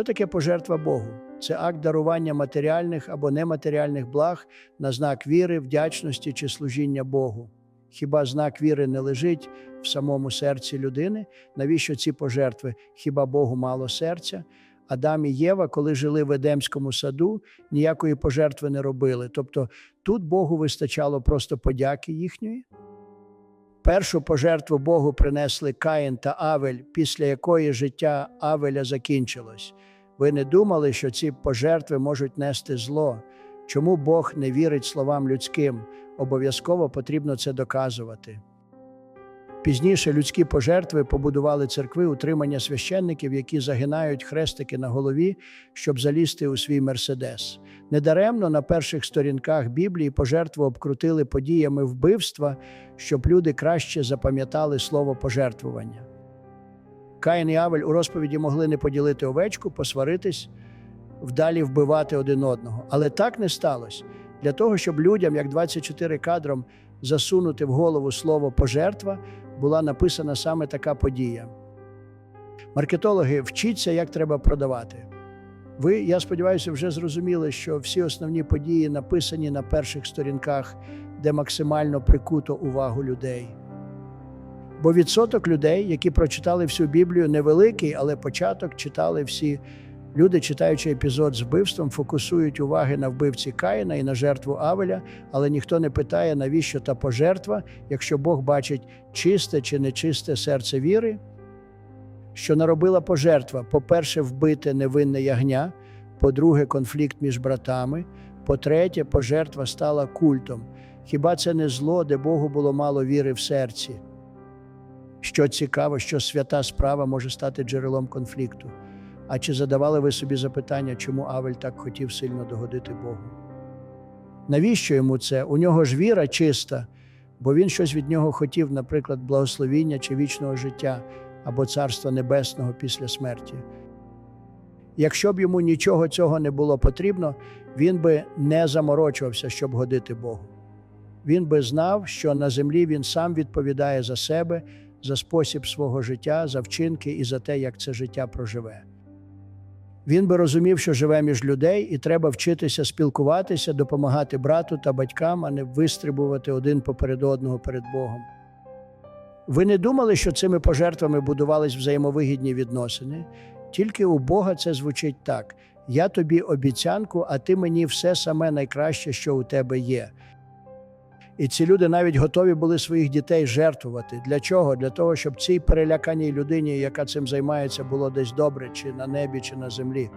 Що таке пожертва Богу? Це акт дарування матеріальних або нематеріальних благ на знак віри, вдячності чи служіння Богу. Хіба знак віри не лежить в самому серці людини? Навіщо ці пожертви? Хіба Богу мало серця? Адам і Єва, коли жили в Едемському саду, ніякої пожертви не робили. Тобто тут Богу вистачало просто подяки їхньої. Першу пожертву Богу принесли Каїн та Авель, після якої життя Авеля закінчилось. Ви не думали, що ці пожертви можуть нести зло? Чому Бог не вірить словам людським? Обов'язково потрібно це доказувати. Пізніше людські пожертви побудували церкви утримання священників, які загинають хрестики на голові, щоб залізти у свій мерседес. Недаремно на перших сторінках Біблії пожертву обкрутили подіями вбивства, щоб люди краще запам'ятали слово пожертвування. Каїн і Авель у розповіді могли не поділити овечку, посваритись, вдалі вбивати один одного. Але так не сталося. Для того, щоб людям, як 24 кадром, засунути в голову слово пожертва, була написана саме така подія. Маркетологи вчіться, як треба продавати. Ви, я сподіваюся, вже зрозуміли, що всі основні події написані на перших сторінках, де максимально прикуто увагу людей. Бо відсоток людей, які прочитали всю Біблію, невеликий, але початок читали всі. Люди, читаючи епізод з вбивством, фокусують уваги на вбивці Каїна і на жертву Авеля, але ніхто не питає, навіщо та пожертва, якщо Бог бачить чисте чи нечисте серце віри, що наробила пожертва: по-перше, вбити невинне ягня, по-друге, конфлікт між братами, по-третє, пожертва стала культом. Хіба це не зло, де Богу було мало віри в серці? Що цікаво, що свята справа може стати джерелом конфлікту. А чи задавали ви собі запитання, чому Авель так хотів сильно догодити Богу? Навіщо йому це? У нього ж віра чиста, бо він щось від нього хотів, наприклад, благословіння чи вічного життя або царства небесного після смерті. Якщо б йому нічого цього не було потрібно, він би не заморочувався, щоб годити Богу. Він би знав, що на землі він сам відповідає за себе, за спосіб свого життя, за вчинки і за те, як це життя проживе. Він би розумів, що живе між людей, і треба вчитися спілкуватися, допомагати брату та батькам, а не вистрибувати один поперед одного перед Богом. Ви не думали, що цими пожертвами будувались взаємовигідні відносини? Тільки у Бога це звучить так: я тобі обіцянку, а ти мені все саме найкраще, що у тебе є. І ці люди навіть готові були своїх дітей жертвувати. Для чого? Для того, щоб цій переляканій людині, яка цим займається, було десь добре, чи на небі, чи на землі.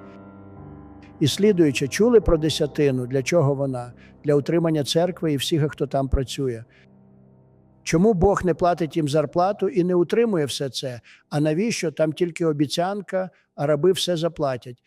І слідуючи, чули про десятину, для чого вона? Для утримання церкви і всіх, хто там працює. Чому Бог не платить їм зарплату і не утримує все це? А навіщо там тільки обіцянка, а раби все заплатять?